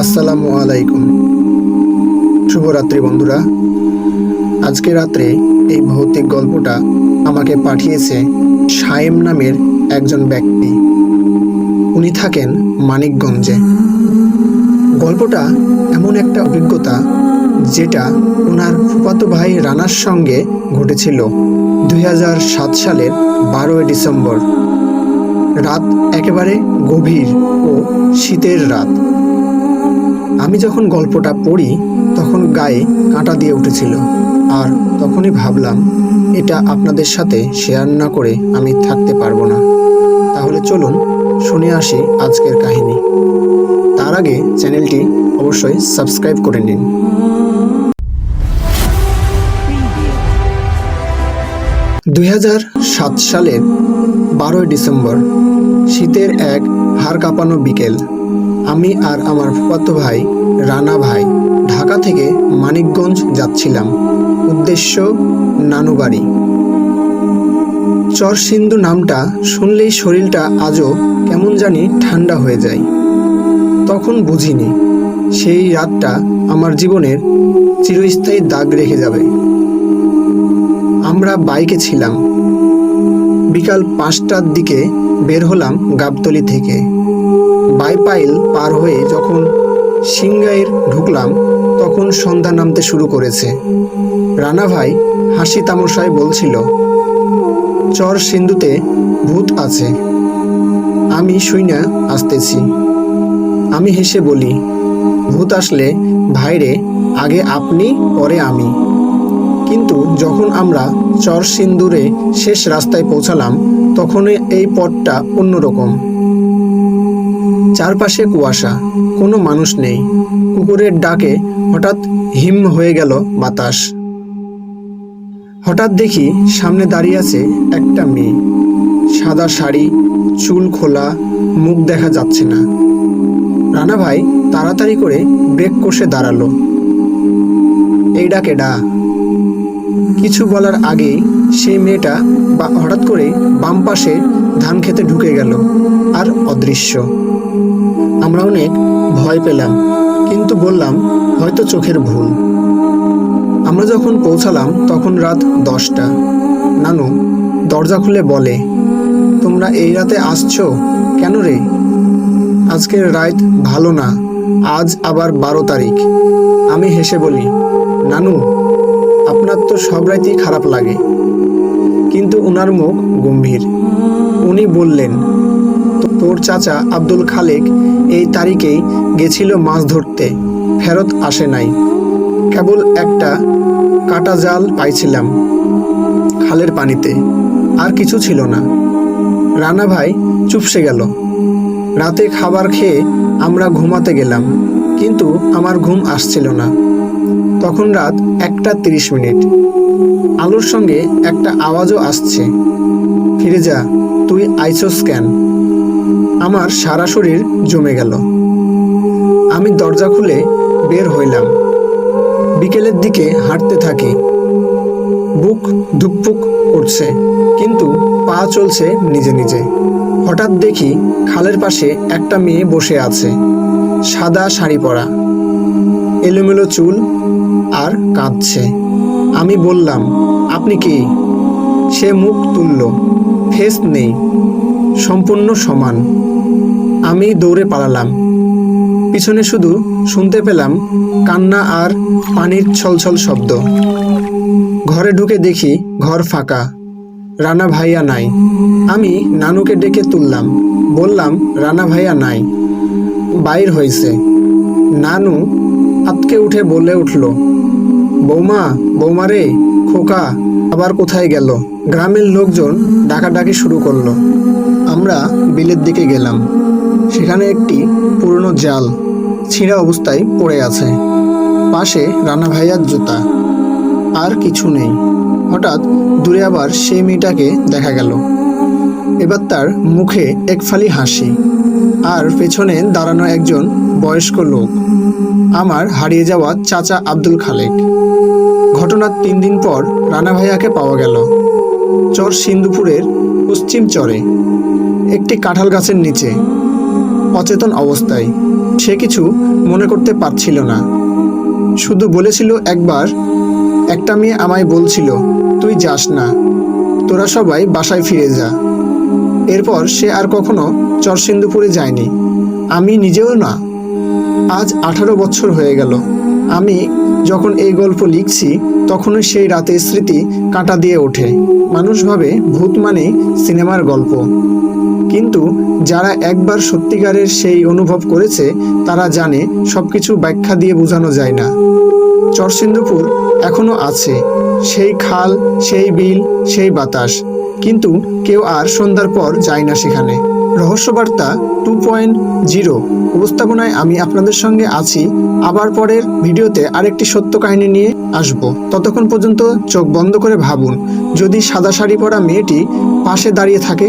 আসসালামু আলাইকুম। শুভরাত্রি বন্ধুরা। আজকে রাত্রে এই ভৌতিক গল্পটা আমাকে পাঠিয়েছে সায়েম নামের একজন ব্যক্তি। উনি থাকেন মানিকগঞ্জে। গল্পটা এমন একটা অভিজ্ঞতা যেটা ওনার ফুফাতো ভাই রানার সঙ্গে ঘটেছিল দুই হাজার সাত সালের বারোই ডিসেম্বর। রাত একেবারে গভীর ও শীতের রাত। আমি যখন গল্পটা পড়ি, তখন গায়ে কাঁটা দিয়ে উঠেছিল। আর তখনই ভাবলাম, এটা আপনাদের সাথে শেয়ার না করে আমি থাকতে পারব না। তাহলে চলুন শুনে আসি আজকের কাহিনী। তার আগে চ্যানেলটি অবশ্যই সাবস্ক্রাইব করে নিন। দুই হাজার সাত সালের বারোই ডিসেম্বর, শীতের এক হাড় কাঁপানো বিকেল আমি আর আমার ফুফাতো ভাই, রানা ভাই, ঢাকা থেকে মানিকগঞ্জ যাচ্ছিলাম। উদ্দেশ্য, নানুবাড়ি। চরসিন্ধু নামটা শুনলেই শরীরটা আজও কেমন জানি ঠান্ডা হয়ে যায়। তখন বুঝিনি, সেই রাতটা আমার জীবনের চিরস্থায়ী দাগ রেখে যাবে। আমরা বাইকে ছিলাম। বিকাল পাঁচটার দিকে বের হলাম গাবতলি থেকে। বাইপাইল পার হয়ে যখন সিংগাইর ঢুকলাম, তখন সন্ধ্যা নামতে শুরু করেছে। রানা ভাই হাসি তামশায় বলছিল, চর সিন্ধুতে ভূত আছে। আমি শুইনা আসতেছি। আমি হেসে বলি, ভূত আসলে ভাইরে, আগে আপনি, পরে আমি। কিন্তু যখন আমরা চর সিন্দুরে শেষ রাস্তায় পৌঁছালাম তখন এই পথটা অন্যরকম। চারপাশে কুয়াশা, কোনো মানুষ নেই। কুকুরের ডাকে হঠাৎ হিম হয়ে গেল বাতাস। হঠাৎ দেখি সামনে দাঁড়িয়ে আছে একটা মেয়ে। সাদা শাড়ি, চুল খোলা, মুখ দেখা যাচ্ছে না। রানা ভাই তাড়াতাড়ি করে ব্রেক কষে দাঁড়াল। এই ডাকে ডা। কিছু বলার আগেই সেই মেয়েটা বা- হঠাৎ করে বাম পাশে ধান খেতে ঢুকে গেল, আর অদৃশ্য। আমরা অনেক ভয় পেলাম, কিন্তু বললাম হয়তো চোখের ভুল। আমরা যখন পৌঁছালাম, তখন রাত দশটা। নানু দরজা খুলে বলে, তোমরা এই রাতে আসছো? কেন রে? আজকের রাত ভালো না, আজ আবার বারো তারিখ। আমি হেসে বলি, নানু আপনার তো সব রাইতেই খারাপ লাগে। কিন্তু উনার মুখ গম্ভীর। উনি বললেন "তো- তোর চাচা আব্দুল খালেক এই তারিখেই গেছিল মাছ ধরতে। ফেরত আসে নাই। কেবল একটা কাটা জাল পাইছিলাম খালের পানিতে। আর কিছু ছিল না। রানা ভাই চুপসে গেল। রাতে খাবার খেয়ে আমরা ঘুমাতে গেলাম। কিন্তু আমার ঘুম আসছিল না। তখন রাত একটা তিরিশ মিনিট। আলোর সঙ্গে একটা আওয়াজও আসছে। ফিরে যা, তুই আইসোস কেন? আমার সারা শরীর জমে গেল। আমি দরজা খুলে বের হইলাম। বিকেলের দিকে হাঁটতে থাকি। বুক ধুকপুক করছে, কিন্তু পা চলছে নিজে নিজে। হঠাৎ দেখি খালের পাশে একটা মেয়ে বসে আছে, সাদা শাড়ি পরা। এলোমেলো চুল আর কাঁদছে। আমি বললাম, আপনি কি? সে মুখ তুলল। ফেস নেই, সম্পূর্ণ সমান। আমি দৌড়ে পালালাম। পিছনে শুধু শুনতে পেলাম কান্না আর পানির ছলছল শব্দ। ঘরে ঢুকে দেখি ঘর ফাঁকা। রানা ভাইয়া নাই। আমি নানুকে ডেকে তুললাম। বললাম, রানা ভাইয়া নাই, বাইর হয়েছে নানু আতকে উঠে বলে উঠল বৌমা বৌমা রে, খোকা, আবার কোথায় গেল? গ্রামের লোকজন ডাকাডাকি শুরু করল। আমরা বিলের দিকে গেলাম। সেখানে একটি পুরনো জাল ছিঁড়া অবস্থায় পড়ে আছে। পাশে রানা ভাইয়ার জুতা। আর কিছু নেই। হঠাৎ দূরে আবার সেই মেয়েটাকে দেখা গেল। এবার তার মুখে এক ফালি হাসি। আর পেছনে দাঁড়ানো একজন বয়স্ক লোক। আমার হারিয়ে যাওয়া চাচা আব্দুল খালেক। ঘটনার তিন দিন পর রানা ভাইয়াকে পাওয়া গেল। চর সিন্ধুপুরের পশ্চিম চরে, একটি কাঁঠাল গাছের নিচে। অচেতন অবস্থায়, সে কিছু মনে করতে পারছিল না। শুধু বলেছিল একবার, একটা মেয়ে আমায় বলছিল, তুই যাস না, তোরা সবাই বাসায় ফিরে যা। এরপর সে আর কখনো চরসিন্দুপুরে যায়নি। আমি নিজেও না আজ আঠারো বছর হয়ে গেল। আমি যখন এই গল্প লিখছি, তখনই সেই রাতের স্মৃতি কাঁটা দিয়ে ওঠে। মানুষ ভাবে ভূত মানে সিনেমার গল্প। কিন্তু যারা একবার সত্যিকারের সেই অনুভব করেছে, তারা জানে সবকিছু ব্যাখ্যা দিয়ে বোঝানো যায় না। চরসিন্দুপুর এখনও আছে। সেই খাল, সেই বিল, সেই বাতাস। কিন্তু কেউ আর সন্ধ্যার পর যায় না সেখানে। রহস্যবার্তা টু পয়েন্ট জিরো উপস্থাপনায় আমি আপনাদের সঙ্গে আছি। আবার পরের ভিডিওতে আরেকটি সত্য কাহিনী নিয়ে আসব। ততক্ষণ পর্যন্ত চোখ বন্ধ করে ভাবুন, যদি সাদা শাড়ি পরা মেয়েটি পাশে দাঁড়িয়ে থাকে